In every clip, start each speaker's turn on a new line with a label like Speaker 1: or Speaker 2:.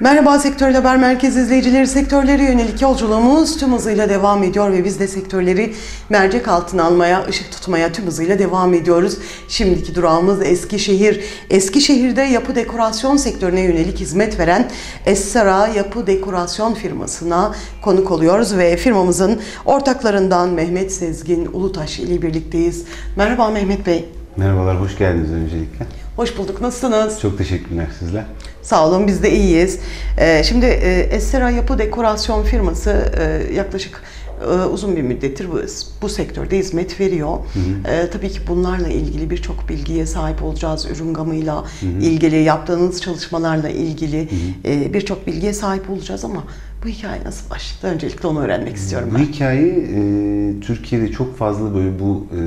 Speaker 1: Merhaba Sektör Haber Merkezi izleyicileri. Sektörlere yönelik yolculuğumuz tüm hızıyla devam ediyor ve biz de sektörleri mercek altına almaya, ışık tutmaya tüm hızıyla devam ediyoruz. Şimdiki durağımız Eskişehir. Eskişehir'de yapı dekorasyon sektörüne yönelik hizmet veren Essara Yapı Dekorasyon firmasına konuk oluyoruz ve firmamızın ortaklarından Mehmet Sezgin Ulutaş ile birlikteyiz. Merhaba Mehmet Bey.
Speaker 2: Merhabalar, hoş geldiniz öncelikle.
Speaker 1: Hoş bulduk. Nasılsınız?
Speaker 2: Çok teşekkürler sizler.
Speaker 1: Sağ olun biz de iyiyiz. Ee, şimdi e, Essera Yapı Dekorasyon firması e, yaklaşık e, uzun bir müddettir bu, bu sektörde hizmet veriyor. E, tabii ki bunlarla ilgili birçok bilgiye sahip olacağız. Ürün gamıyla ilgili, yaptığınız çalışmalarla ilgili e, birçok bilgiye sahip olacağız ama bu hikaye nasıl başladı? Öncelikle onu öğrenmek istiyorum
Speaker 2: Bu
Speaker 1: ben.
Speaker 2: hikaye e, Türkiye'de çok fazla böyle bu e,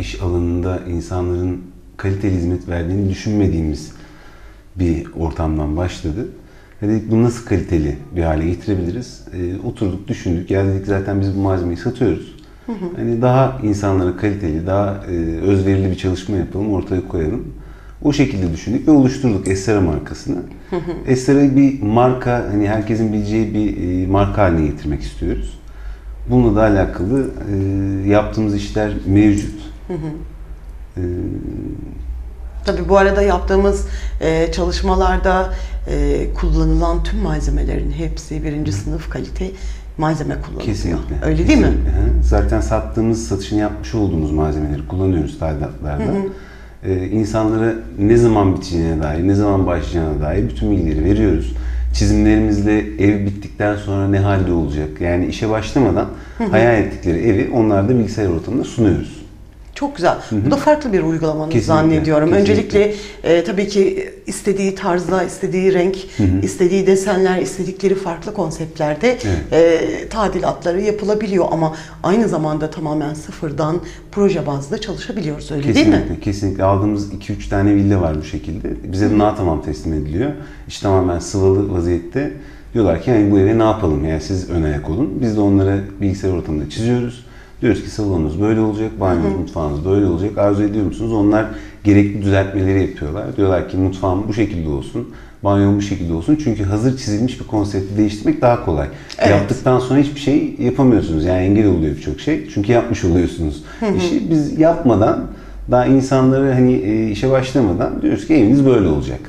Speaker 2: iş alanında insanların kaliteli hizmet verdiğini düşünmediğimiz bir ortamdan başladı. Dedik bunu nasıl kaliteli bir hale getirebiliriz? E, oturduk, düşündük. Ya dedik zaten biz bu malzemeyi satıyoruz. Hani daha insanlara kaliteli, daha e, özverili bir çalışma yapalım, ortaya koyalım. O şekilde düşündük ve oluşturduk Essera markasını. Essera'yı bir marka, hani herkesin bileceği bir e, marka haline getirmek istiyoruz. Bununla da alakalı e, yaptığımız işler mevcut. E,
Speaker 1: Tabii bu arada yaptığımız e, çalışmalarda e, kullanılan tüm malzemelerin hepsi birinci sınıf kalite malzeme kullanılıyor.
Speaker 2: Kesinlikle.
Speaker 1: Öyle değil mi?
Speaker 2: Kesinlikle. Hı. Zaten sattığımız, satışını yapmış olduğumuz malzemeleri kullanıyoruz tadilatlarda. Ee, insanlara ne zaman biteceğine dair, ne zaman başlayacağına dair bütün bilgileri veriyoruz. Çizimlerimizle ev bittikten sonra ne halde olacak? Yani işe başlamadan hayal ettikleri evi onlarda bilgisayar ortamında sunuyoruz.
Speaker 1: Çok güzel. Bu da farklı bir uygulamanız
Speaker 2: Kesinlikle,
Speaker 1: zannediyorum.
Speaker 2: kesinlikle.
Speaker 1: Öncelikle e, tabii ki istediği tarzda, istediği renk, istediği desenler, istedikleri farklı konseptlerde e, tadilatları yapılabiliyor ama aynı zamanda tamamen sıfırdan proje bazlı çalışabiliyoruz öyle değil
Speaker 2: Kesinlikle,
Speaker 1: mi?
Speaker 2: kesinlikle. Aldığımız 2-3 tane villa var bu şekilde. Bize de na tamam teslim ediliyor. İş tamamen sıvalı vaziyette. Diyorlar ki yani bu eve ne yapalım? Yani siz ön ayak olun. Biz de onlara bilgisayar ortamında çiziyoruz. Diyoruz ki salonunuz böyle olacak, banyonuz, mutfağınız böyle olacak. Arzu ediyor musunuz? Onlar gerekli düzeltmeleri yapıyorlar. Diyorlar ki mutfağım bu şekilde olsun, banyom bu şekilde olsun. Çünkü hazır çizilmiş bir konsepti değiştirmek daha kolay.
Speaker 1: Evet.
Speaker 2: Yaptıktan sonra hiçbir şey yapamıyorsunuz. Yani engel oluyor birçok şey. Çünkü yapmış oluyorsunuz işi. Biz yapmadan daha insanları hani e, işe başlamadan diyoruz ki eviniz böyle olacak.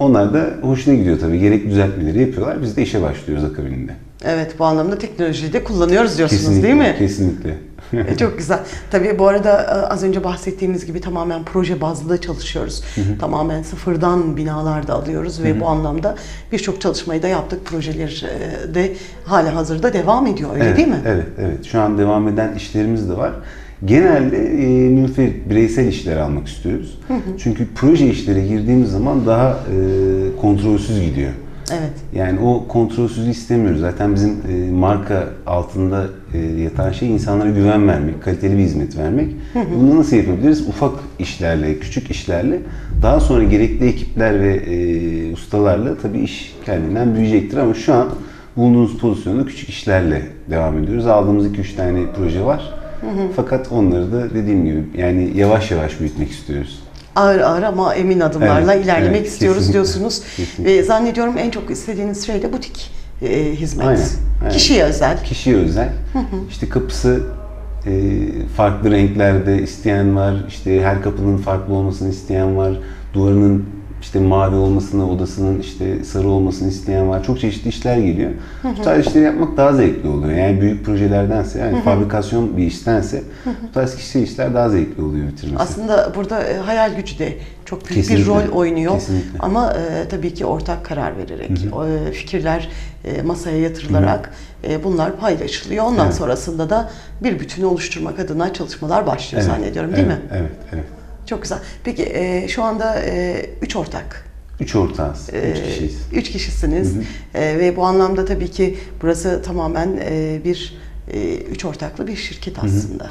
Speaker 2: Onlar da hoşuna gidiyor tabii. Gerekli düzeltmeleri yapıyorlar. Biz de işe başlıyoruz akabinde.
Speaker 1: Evet bu anlamda teknolojiyi de kullanıyoruz diyorsunuz
Speaker 2: Kesinlikle,
Speaker 1: değil mi?
Speaker 2: Kesinlikle.
Speaker 1: E, Çok güzel. Tabii bu arada e, az önce bahsettiğimiz gibi tamamen proje bazlı çalışıyoruz. Tamamen sıfırdan binalar da alıyoruz ve bu anlamda birçok çalışmayı da yaptık. Projeler e, de hala hazırda devam ediyor öyle
Speaker 2: evet,
Speaker 1: değil mi?
Speaker 2: Evet, evet. Şu an devam eden işlerimiz de var. Genelde e, münferit, bireysel işler almak istiyoruz. Çünkü proje işlere girdiğimiz zaman daha e, kontrolsüz gidiyor.
Speaker 1: Evet.
Speaker 2: Yani o kontrolsüzlüğü istemiyoruz. Zaten bizim e, marka altında e, yatan şey insanlara güven vermek, kaliteli bir hizmet vermek. Bunu nasıl yapabiliriz? Ufak işlerle, küçük işlerle daha sonra gerekli ekipler ve e, ustalarla tabii iş kendinden büyüyecektir ama şu an bulunduğumuz pozisyonda küçük işlerle devam ediyoruz. Aldığımız 2-3 tane proje var. Fakat onları da dediğim gibi yani yavaş yavaş büyütmek istiyoruz.
Speaker 1: Ağır ağır ama emin adımlarla
Speaker 2: Evet,
Speaker 1: ilerlemek
Speaker 2: evet,
Speaker 1: istiyoruz
Speaker 2: kesinlikle,
Speaker 1: diyorsunuz.
Speaker 2: kesinlikle.
Speaker 1: Ve zannediyorum en çok istediğiniz şey de butik e, hizmet.
Speaker 2: Aynen, aynen.
Speaker 1: Kişiye özel.
Speaker 2: Kişiye özel. İşte kapısı e, farklı renklerde isteyen var. İşte her kapının farklı olmasını isteyen var. Duvarının işte mavi olmasını, odasının işte sarı olmasını isteyen var. Çok çeşitli işler geliyor. Bu tarz işleri yapmak daha zevkli oluyor. Yani büyük projelerdense, yani fabrikasyon bir iştense bu tarz kişisel işler daha zevkli oluyor bitirmesi.
Speaker 1: Aslında burada e, hayal gücü de çok büyük
Speaker 2: Kesinlikle,
Speaker 1: bir rol oynuyor.
Speaker 2: kesinlikle.
Speaker 1: Ama e, tabii ki ortak karar vererek, e, fikirler e, masaya yatırılarak e, bunlar paylaşılıyor. Ondan
Speaker 2: Evet.
Speaker 1: sonrasında da bir bütünü oluşturmak adına çalışmalar başlıyor
Speaker 2: Evet,
Speaker 1: zannediyorum değil
Speaker 2: evet,
Speaker 1: mi?
Speaker 2: Evet, evet.
Speaker 1: Çok güzel. Peki e, şu anda e, üç ortak
Speaker 2: Üç ortağız, üç
Speaker 1: Ee,
Speaker 2: kişiyiz.
Speaker 1: Üç kişisiniz Ee, ve bu anlamda tabii ki burası tamamen e, bir e, üç ortaklı bir şirket aslında.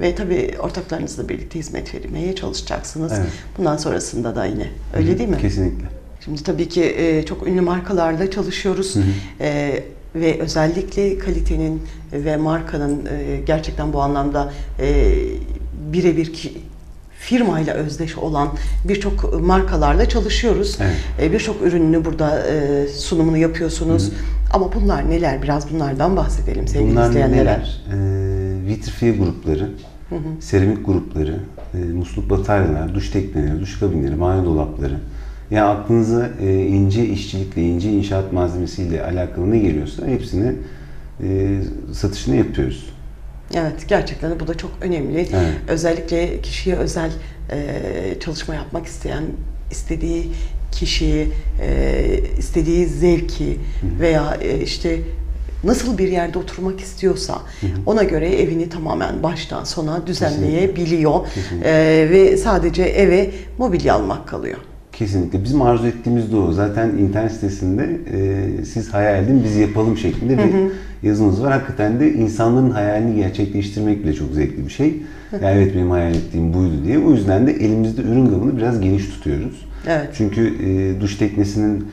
Speaker 1: Ve tabii ortaklarınızla birlikte hizmet vermeye çalışacaksınız.
Speaker 2: Evet.
Speaker 1: Bundan sonrasında da yine öyle değil mi?
Speaker 2: Kesinlikle.
Speaker 1: Şimdi tabii ki e, çok ünlü markalarla çalışıyoruz. E, ve özellikle kalitenin ve markanın e, gerçekten bu anlamda e, birebir ki- firmayla özdeş olan birçok markalarla çalışıyoruz.
Speaker 2: Evet.
Speaker 1: E, Birçok ürününü burada e, sunumunu yapıyorsunuz. Ama bunlar neler? Biraz bunlardan bahsedelim sevgili
Speaker 2: Bunlar
Speaker 1: izleyenlere.
Speaker 2: neler? Ee, vitrifiye grupları, seramik grupları, e, musluk bataryalar, duş tekneleri, duş kabinleri, banyo dolapları. Ya aklınıza e, ince işçilikle, ince inşaat malzemesiyle alakalı ne geliyorsa hepsini e, satışını yapıyoruz.
Speaker 1: Evet gerçekten de bu da çok önemli.
Speaker 2: Evet.
Speaker 1: Özellikle kişiye özel e, çalışma yapmak isteyen, istediği kişiyi, e, istediği zevki veya e, işte nasıl bir yerde oturmak istiyorsa ona göre evini tamamen baştan sona düzenleyebiliyor.
Speaker 2: Kesinlikle.
Speaker 1: E, ve sadece eve mobilya almak kalıyor.
Speaker 2: Kesinlikle. Bizim arzu ettiğimiz de o. Zaten internet sitesinde e, siz hayal edin, biz yapalım şeklinde bir yazınız var. Hakikaten de insanların hayalini gerçekleştirmek bile çok zevkli bir şey. Yani evet benim hayal ettiğim buydu diye. O yüzden de elimizde ürün gamını biraz geniş tutuyoruz.
Speaker 1: Evet.
Speaker 2: Çünkü e, duş teknesinin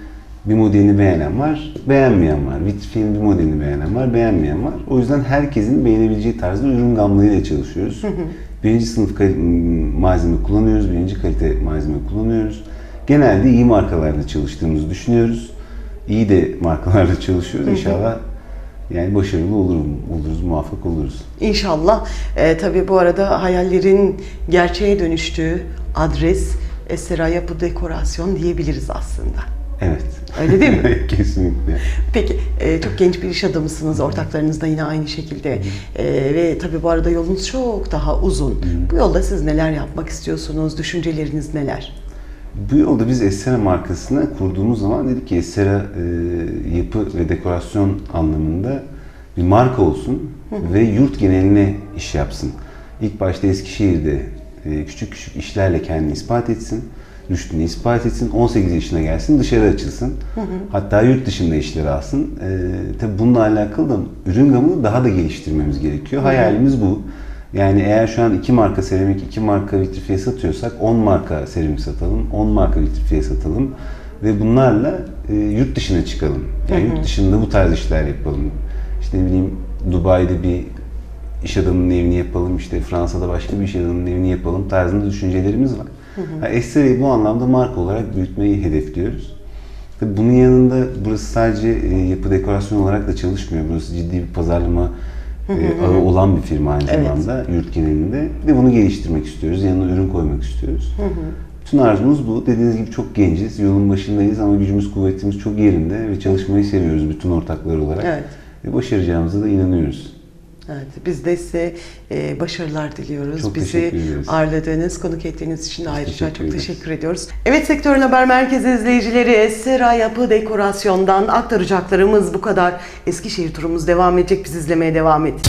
Speaker 2: bir modelini beğenen var, beğenmeyen var. Vitrifin bir modelini beğenen var, beğenmeyen var. O yüzden herkesin beğenebileceği tarzda ürün gamlarıyla çalışıyoruz. Birinci sınıf malzeme kullanıyoruz, birinci kalite malzeme kullanıyoruz. Genelde iyi markalarla çalıştığımızı düşünüyoruz. İyi de markalarla çalışıyoruz. İnşallah yani başarılı olur, oluruz, muvaffak oluruz.
Speaker 1: İnşallah. E, tabii bu arada hayallerin gerçeğe dönüştüğü adres Esra Yapı Dekorasyon diyebiliriz aslında.
Speaker 2: Evet.
Speaker 1: Öyle değil mi?
Speaker 2: Kesinlikle.
Speaker 1: Peki e, çok genç bir iş adamısınız. Ortaklarınız da yine aynı şekilde. E, ve tabii bu arada yolunuz çok daha uzun. Bu yolda siz neler yapmak istiyorsunuz? Düşünceleriniz neler?
Speaker 2: Bu yolda biz Essera markasını kurduğumuz zaman dedik ki Essera e, yapı ve dekorasyon anlamında bir marka olsun ve yurt geneline iş yapsın. İlk başta Eskişehir'de e, küçük küçük işlerle kendini ispat etsin, rüştünü ispat etsin, 18 yaşına gelsin, dışarı açılsın. Hatta yurt dışında işleri alsın. E, tabii bununla alakalı da ürün gamını daha da geliştirmemiz gerekiyor. Hayalimiz bu. Yani eğer şu an iki marka seramik, iki marka vitrifiye satıyorsak 10 marka seramik satalım, 10 marka vitrifiye satalım ve bunlarla e, yurt dışına çıkalım. Yani yurt dışında bu tarz işler yapalım. İşte ne bileyim Dubai'de bir iş adamının evini yapalım, işte Fransa'da başka bir iş adamının evini yapalım tarzında düşüncelerimiz var. Ha, Essera'yı bu anlamda marka olarak büyütmeyi hedefliyoruz. Tabii bunun yanında burası sadece e, yapı dekorasyon olarak da çalışmıyor. Burası ciddi bir pazarlama e, ağı olan bir firma aynı
Speaker 1: Evet.
Speaker 2: zamanda yurt genelinde. Ve bunu geliştirmek istiyoruz. Yanına ürün koymak istiyoruz. Bütün arzumuz bu. Dediğiniz gibi çok genciz. Yolun başındayız ama gücümüz kuvvetimiz çok yerinde ve çalışmayı seviyoruz bütün ortaklar olarak.
Speaker 1: Evet.
Speaker 2: Ve başaracağımıza da inanıyoruz.
Speaker 1: Evet, biz de size e, başarılar diliyoruz.
Speaker 2: Çok
Speaker 1: Bizi ağırladığınız, konuk ettiğiniz için de ayrıca
Speaker 2: teşekkür
Speaker 1: çok
Speaker 2: ederiz.
Speaker 1: teşekkür ediyoruz. Evet, Sektörün Haber Merkezi izleyicileri, Sera Yapı Dekorasyon'dan aktaracaklarımız bu kadar. Eskişehir turumuz devam edecek. Biz izlemeye devam edin.